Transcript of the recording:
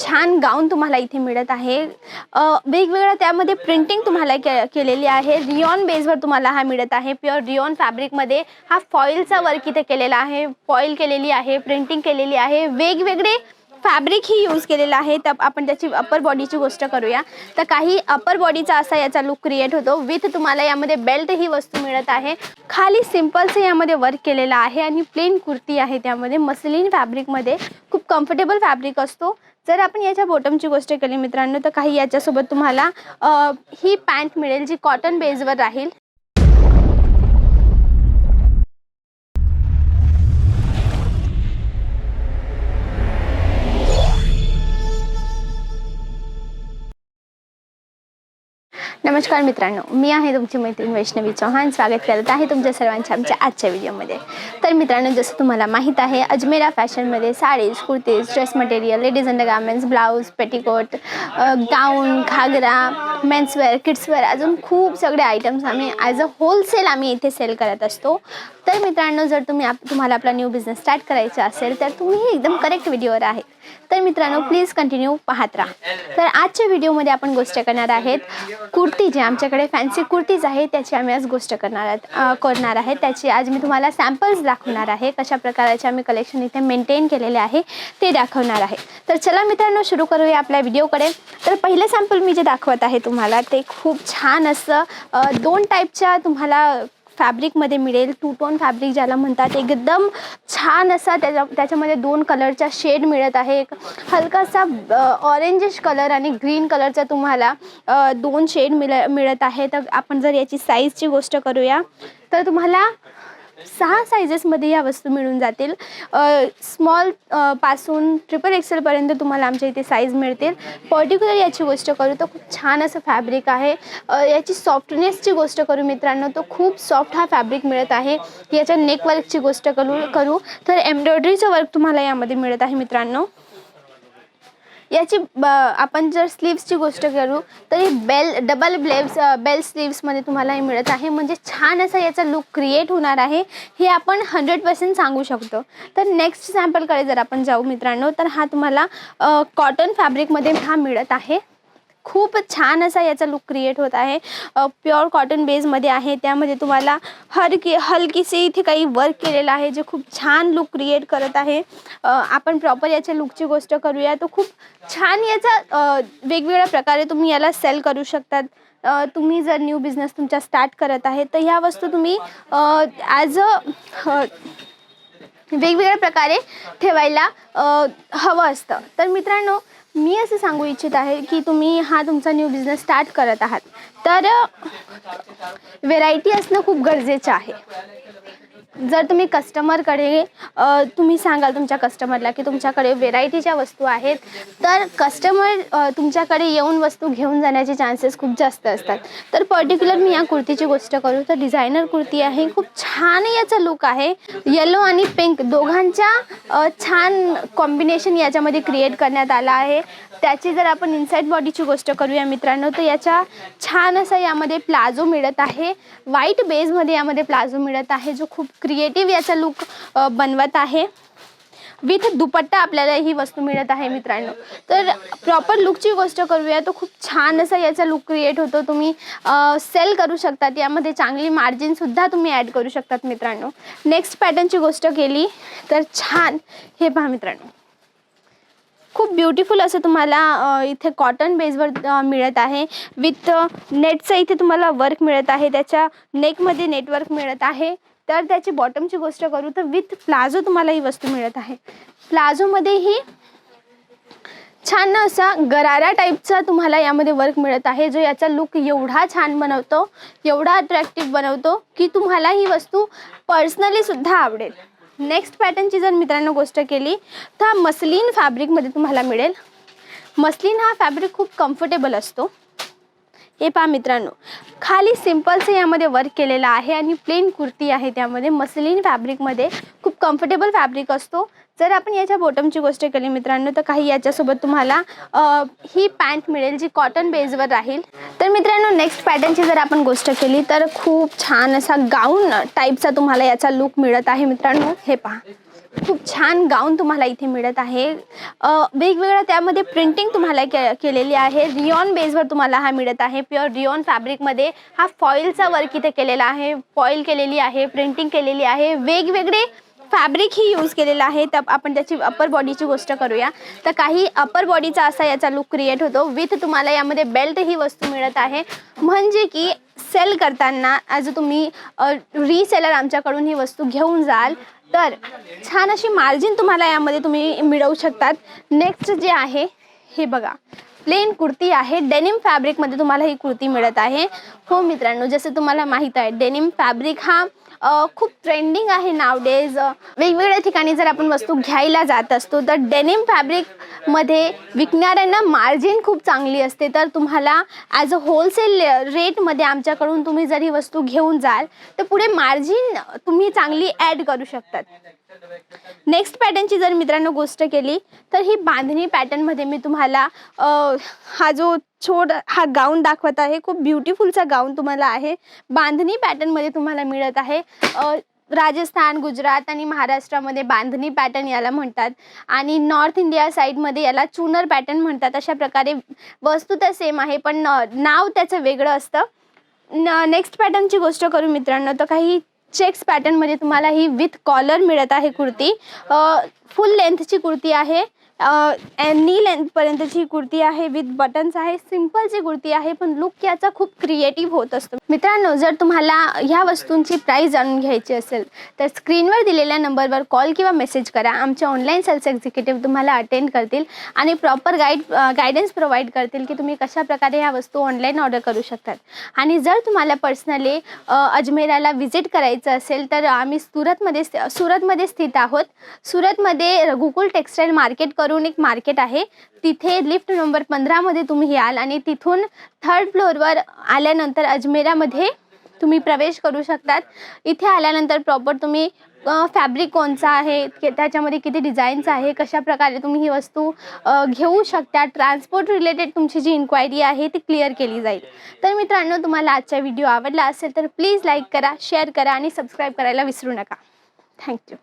छान गाऊन तुम्हाला इथे मिळत आहे. वेगवेगळ्या त्यामध्ये प्रिंटिंग तुम्हाला के केलेली आहे. रिओन बेसवर तुम्हाला हा मिळत आहे. प्युअर रिओन फॅब्रिकमध्ये हा फॉईलचा वर्क इथे केलेला आहे. फॉईल केलेली आहे प्रिंटिंग केलेली आहे. वेगवेगळे फॅब्रिक ही यूज केलेलं आहे. तर आपण त्याची अप्पर बॉडीची गोष्ट करूया. तर काही अप्पर बॉडीचा असा याचा लुक क्रिएट होतो. विथ तुम्हाला यामध्ये बेल्ट ही वस्तू मिळत आहे. खाली सिम्पलचं यामध्ये वर्क केलेलं आहे. आणि प्लेन कुर्ती आहे त्यामध्ये. मसलिन फॅब्रिकमध्ये खूप कम्फर्टेबल फॅब्रिक असतो. जर आपण याच्या बॉटमची गोष्ट केली मित्रांनो तर काही याच्यासोबत तुम्हाला ही पॅन्ट मिळेल जी कॉटन बेजवर राहील. नमस्कार मित्रांनो मी आहे तुमची मैत्रीण वैष्णवी चौहान. स्वागत करत आहे तुमच्या सर्वांच्या आमच्या आजच्या व्हिडिओमध्ये. तर मित्रांनो जसं तुम्हाला माहीत आहे अजमेरा फॅशनमध्ये sarees kurtis dress material ladies undergarments blouse petticoat gown ghagra menswear kidswear अजून खूप सगळे आयटम्स आम्ही ॲज अ होलसेल आम्ही इथे सेल करत असतो. तर मित्रांनो जर तुम्ही आप तुम्हाला आपला न्यू बिझनेस स्टार्ट करायचा असेल तर तुम्ही एकदम करेक्ट व्हिडिओवर आहे. तर मित्रांनो प्लीज कंटिन्यू पाहत राहा. तर आजच्या व्हिडिओमध्ये आपण गोष्ट करणार आहेत कुर्ती जे आमच्याकडे फॅन्सी कुर्तीज आहे त्याची आम्ही आज गोष्ट करणार आहेत करणार आहे. त्याची आज मी तुम्हाला सॅम्पल्स दाखवणार आहे कशा प्रकारचे आम्ही कलेक्शन इथे मेंटेन केलेले आहे ते दाखवणार आहे. तर चला मित्रांनो सुरू करूया आपल्या व्हिडिओकडे तर पहिलं सॅम्पल मी जे दाखवत आहे तुम्हाला ते खूप छान असं दोन टाईपच्या तुम्हाला फॅब्रिकमध्ये मिळेल. टू टोन फॅब्रिक ज्याला म्हणतात. एकदम छान असा त्याच्या त्याच्यामध्ये दोन कलरचा शेड मिळत आहे. एक हलकासा ऑरेंजिश कलर आणि ग्रीन कलरचा तुम्हाला दोन शेड मिळ मिळत आहे तर आपण जर याची साईजची गोष्ट करूया तर तुम्हाला सहा सायझेसमध्ये या वस्तू मिळून जातील. स्मॉलपासून ट्रिपल एक्सेलपर्यंत तुम्हाला आमच्या इथे साईज मिळतील. पर्टिक्युलर याची गोष्ट करू तर खूप छान असं फॅब्रिक आहे. याची सॉफ्टनेसची गोष्ट करू मित्रांनो तो खूप सॉफ्ट हा फॅब्रिक मिळत आहे. याच्या नेकवर्कची गोष्ट करू करू. तर एम्ब्रॉयडरीचं वर्क तुम्हाला यामध्ये मिळत आहे मित्रांनो. याची ब आपण जर स्लीव्सची गोष्ट करू तर ही बेल डबल ब्लेव्स बेल स्लीव्समध्ये तुम्हाला हे मिळत आहे. म्हणजे छान असा याचा लुक क्रिएट होणार आहे हे आपण हंड्रेड पर्सेंट सांगू शकतो. तर नेक्स्ट सॅम्पलकडे जर आपण जाऊ मित्रांनो तर हा तुम्हाला कॉटन फॅब्रिकमध्ये हा मिळत आहे. खूप छान असा याचा लुक क्रिएट होत आहे. प्युअर कॉटन बेसमध्ये आहे. त्यामध्ये तुम्हाला हलकी हलकीसे इथे काही वर्क केलेलं आहे जे खूप छान लुक क्रिएट करत आहे. आपण प्रॉपर याच्या लुकची गोष्ट करूया. तर खूप छान याचा वेगवेगळ्या प्रकारे तुम्ही याला सेल करू शकतात. तुम्ही जर न्यू बिझनेस तुमचा स्टार्ट करत आहे तर ह्या वस्तू तुम्ही ॲज अ वेगवेगळ्या प्रकारे ठेवायला हवं असतं. तर मित्रांनो मी असं सांगू इच्छित आहे की तुम्ही हा तुमचा न्यू बिझनेस स्टार्ट करत आहात. तर व्हेरायटी असणं खूप गरजेचं आहे. जर तुम्ही कस्टमरकडे तुम्ही सांगाल तुमच्या कस्टमरला की तुमच्याकडे व्हेरायटीच्या वस्तू आहेत तर कस्टमर तुमच्याकडे येऊन वस्तू घेऊन जाण्याचे चान्सेस खूप जास्त असतात. तर पर्टिक्युलर मी या कुर्तीची गोष्ट करू तर डिझायनर कुर्ती आहे खूप छान याचा लुक आहे. येलो आणि पिंक दोघांच्या छान कॉम्बिनेशन याच्यामध्ये क्रिएट करण्यात आला आहे. त्याची जर आपण इनसाईड बॉडीची गोष्ट करूया मित्रांनो तर याच्या छान असा यामध्ये प्लाझो मिळत आहे. व्हाईट बेसमध्ये यामध्ये प्लाझो मिळत आहे जो खूप क्रिएटिव्ह याचा लुक बनवत आहे. विथ दुपट्टा आपल्याला ही वस्तू मिळत आहे मित्रांनो. तर प्रॉपर लुकची गोष्ट करूया. तर खूप छान असा याचा लुक क्रिएट होतो. तुम्ही सेल करू शकतात. यामध्ये चांगली मार्जिनसुद्धा तुम्ही ॲड करू शकतात मित्रांनो. नेक्स्ट पॅटर्नची गोष्ट केली तर छान. हे पहा मित्रांनो. खूप ब्युटिफुल असं तुम्हाला इथे कॉटन बेसवर मिळत आहे. विथ नेटचं इथे तुम्हाला वर्क मिळत आहे. त्याच्या नेकमध्ये नेटवर्क मिळत आहे. तर त्याची बॉटमची गोष्ट करू तर विथ प्लाझो तुम्हाला ही वस्तू मिळत आहे. प्लाझोमध्येही छान असा गरारा टाईपचा तुम्हाला यामध्ये वर्क मिळत आहे जो याचा लुक एवढा छान बनवतो एवढा अट्रॅक्टिव्ह बनवतो की तुम्हाला ही वस्तू पर्सनलीसुद्धा आवडेल. नेक्स्ट पॅटर्नची जर मित्रांनो गोष्ट केली तर हा फॅब्रिकमध्ये तुम्हाला मिळेल. मसलीन हा फॅब्रिक खूप कम्फर्टेबल असतो. हे पहा मित्रांनो खाली सिम्पलचं यामध्ये वर्क केलेलं आहे आणि प्लेन कुर्ती आहे त्यामध्ये. मसलिन फॅब्रिकमध्ये खूप कम्फर्टेबल फॅब्रिक असतो. जर आपण याच्या बॉटमची गोष्ट केली मित्रांनो तर काही याच्यासोबत तुम्हाला ही पॅन्ट मिळेल जी कॉटन बेसवर राहील. तर मित्रांनो नेक्स्ट पॅटर्नची जर आपण गोष्ट केली तर खूप छान असा गाऊन टाईपचा तुम्हाला याचा लुक मिळत आहे मित्रांनो. हे पहा. खूप छान गाऊन तुम्हाला इथे मिळत आहे. वेगवेगळ्या त्यामध्ये प्रिंटिंग तुम्हाला के केलेली आहे. रिओन बेसवर तुम्हाला हा मिळत आहे. प्युअर रिओन फॅब्रिकमध्ये हा फॉईलचा वर्क इथे केलेला आहे. फॉईल केलेली आहे प्रिंटिंग केलेली आहे. वेगवेगळे फॅब्रिक ही यूज केलेलं आहे. तर आपण त्याची अप्पर बॉडीची गोष्ट करूया. तर काही अप्पर बॉडीचा असा याचा लुक क्रिएट होतो. विथ तुम्हाला यामध्ये बेल्ट ही वस्तू मिळत आहे. म्हणजे की सेल करताना ॲज तुम्ही रीसेलर आमच्याकडून ही वस्तू घेऊन जाल. तर छान अशी मार्जिन तुम्हाला यामध्ये तुम्ही मिळवू शकतात. नेक्स्ट जे आहे हे बघा. प्लेन कुर्ती आहे. डेनिम फॅब्रिकमध्ये तुम्हाला ही कुर्ती मिळत आहे. हो मित्रांनो जसं तुम्हाला माहीत आहे डेनिम फॅब्रिक हा खूप ट्रेंडिंग आहे नावडेज वेगवेगळ्या ठिकाणी जर आपण वस्तू घ्यायला जात असतो तर डेनिम फॅब्रिकमध्ये विकणाऱ्यांना मार्जिन खूप चांगली असते. तर तुम्हाला ॲज अ होलसेल रेटमध्ये आमच्याकडून तुम्ही जर ही वस्तू घेऊन जाल तर पुढे मार्जिन तुम्ही चांगली ॲड करू शकतात. नेक्स्ट पॅटर्नची जर मित्रांनो गोष्ट केली तर ही बांधणी पॅटर्नमध्ये मी तुम्हाला हा जो छोट हा गाऊन दाखवत आहे खूप ब्युटिफुलचा गाऊन तुम्हाला आहे. बांधणी पॅटर्नमध्ये तुम्हाला मिळत आहे. राजस्थान गुजरात आणि महाराष्ट्रामध्ये बांधणी पॅटर्न याला म्हणतात. आणि नॉर्थ इंडिया साईडमध्ये याला चुनर पॅटर्न म्हणतात. अशा प्रकारे वस्तू तर सेम आहे पण नाव त्याचं वेगळं असतं. न नेक्स्ट पॅटर्नची गोष्ट करू मित्रांनो तर काही चेक्स पॅटर्नमध्ये तुम्हाला ही विथ कॉलर मिळत आहे कुर्ती. फुल लेंथची कुर्ती आहे. नी लेंथपर्यंतची कुर्ती आहे विथ बटन्स आहे. सिम्पलची कुर्ती आहे पण लुक याचा खूप क्रिएटिव्ह होत असतो. मित्रांनो जर तुम्हाला ह्या वस्तूंची प्राईस जाणून घ्यायची असेल तर स्क्रीनवर दिलेल्या नंबरवर कॉल किंवा मेसेज करा. आमचे ऑनलाईन सेल्स एक्झिक्युटिव्ह तुम्हाला अटेंड करतील आणि प्रॉपर गाईड गायडन्स प्रोव्हाइड करतील की तुम्ही कशाप्रकारे ह्या वस्तू ऑनलाईन ऑर्डर करू शकतात. आणि जर तुम्हाला पर्सनली अजमेराला व्हिजिट करायचं असेल तर आम्ही सुरतमध्ये सुरतमध्ये स्थित आहोत. सुरतमध्ये रघुकुल टेक्सटाईल मार्केट करून एक मार्केट आहे. तिथे लिफ्ट नंबर पंधरामध्ये तुम्ही याल आणि तिथून थर्ड फ्लोअरवर आल्यानंतर अजमेरामध्ये तुम्ही प्रवेश करू शकतात. इथे आल्यानंतर प्रॉपर तुम्ही फॅब्रिक कोणचा आहे के- त्याच्यामध्ये किती डिझाईन्स आहे कशा प्रकारे तुम्ही ही वस्तू घेऊ शकता. ट्रान्सपोर्ट रिलेटेड तुमची जी इन्क्वायरी आहे ती क्लिअर केली जाईल. तर मित्रांनो तुम्हाला आजचा व्हिडिओ आवडला असेल तर प्लीज लाईक करा शेअर करा आणि सबस्क्राईब करायला विसरू नका. थँक्यू